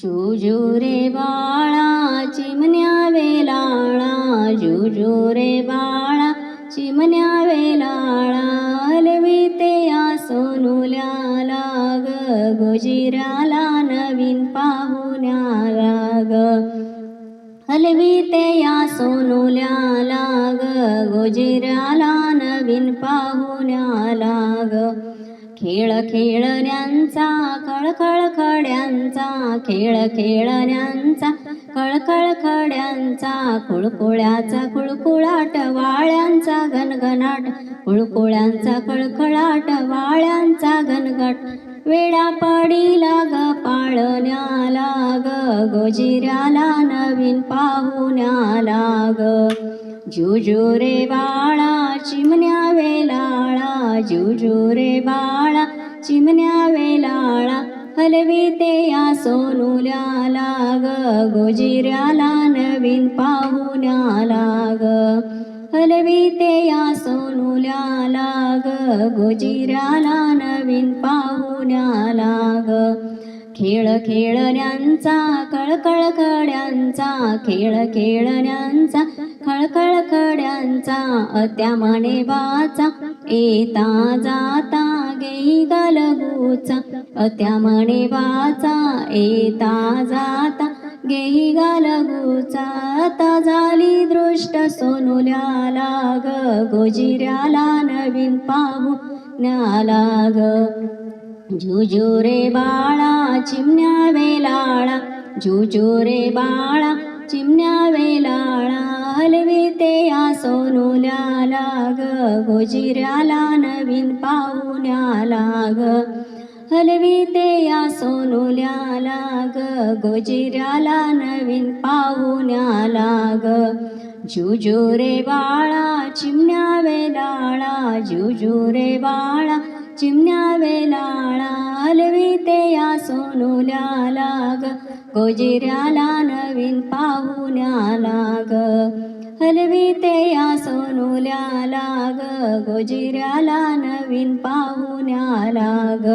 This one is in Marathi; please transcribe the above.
जुजू रे बाळा चिमण्या वेलाळा जुजू रे बाळा चिमण्या वेलाळा अलविते या सोनुल्याला ग गोजिराला नवीन पाहुण्याला ग हलविते या सोनुल्याला ग गोजिराला नवीन पाहुण्याला ग खेळ खेळण्यांचा कळकळ खड्यांचा खेळ खेळण्यांचा कळकळ खड्यांचा कुळकुळ्याचा कुळकुळाट वाळ्यांचा घनघनाट कुळकुळ्यांचा कळकळाट वाळ्यांचा घनघट. वेडा पडीला ग पाळण्याला ग गोजिऱ्याला नवीन पाहुण्याला ग जुजू रे बाळा चिमण्या वेलाळा जुजू रे बाळा चिमण्या वेलाळा हलविते या सोनुल्याला ग गोजिऱ्याला नवीन पाहुण्याला ग हलविते या सोनुल्याला ग गोजिऱ्याला नवीन पाहुण्याला ग खेळ खेळण्यांचा कळकळखड्यांचा खेळ खेळण्यांचा खळखळ खड्यांचा अत्या वाचा येता जाता गेई गालगूचा अत्यामाने म्हणे वाचा येता जाता गेही गालगूचा आता झाली दृष्ट सोनुल्या लाग गोजिऱ्याला नवीन पाहू न्याला ग जुजू रे बाळा चिमण्या वेलाळा. जुजू रे बाळा चिमण्या वेलाळा. हलविते या सोनुल्याला ग गोजिऱ्याला नवीन पाहुण्याला ग हलविते या सोनुल्याला ग गोजिऱ्याला नवीन पाहुण्याला ग जुजो रे बाळा चिमण्या वेलाळा जुजू रे बाळा चिमण्या वेलाळा हलविते या सोनूल्या लाग गोजिऱ्याला नवीन पाहुण्याला हलवी ते या सोनूल्या लाग गोजिऱ्याला नवीन पाहुण्या लाग.